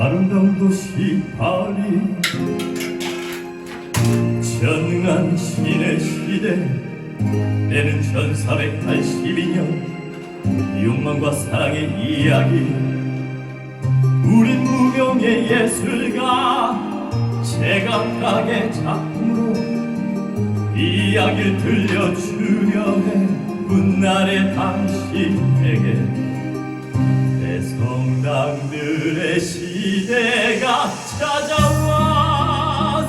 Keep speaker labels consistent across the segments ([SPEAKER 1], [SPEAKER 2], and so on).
[SPEAKER 1] 아름다운 도시 파리 전능한 신의 시대. 때는 1482년 욕망과 사랑의 이야기. 우린 무명의 예술가 제각각의 작품으로 이야기를 들려주려 해 훗날의 당신에게 대성 찾아왔어.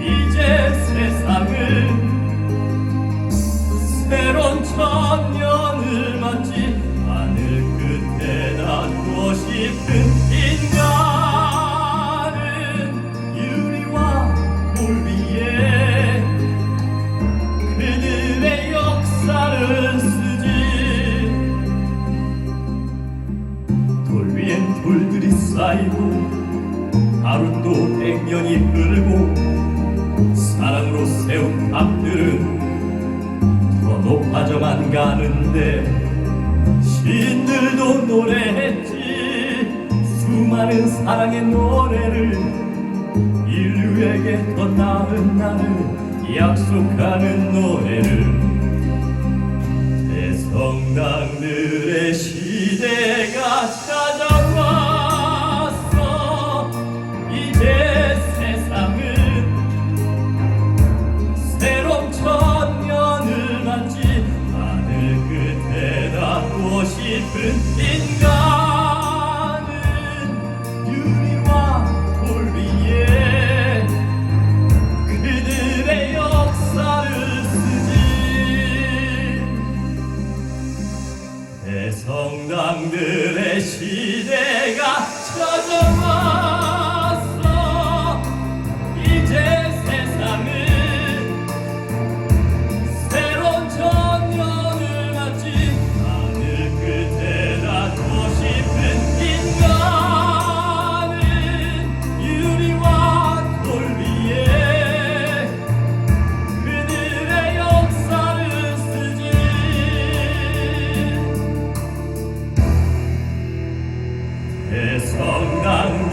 [SPEAKER 1] 이제 세상은 새로운 천년을 맞지 하늘 끝에 닿고 싶은 쌓이고 하루도 백년이 흐르고 사랑으로 세운 탑들은 더 높아져만 가는데 시인들도 노래했지. 수많은 사랑의 노래를 인류에게 더 나은 날을 약속하는 노래를 싶은 인간은 유리와 돌 위에 그들의 역사를 쓰지 대성당들의 시대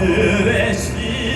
[SPEAKER 1] güneşli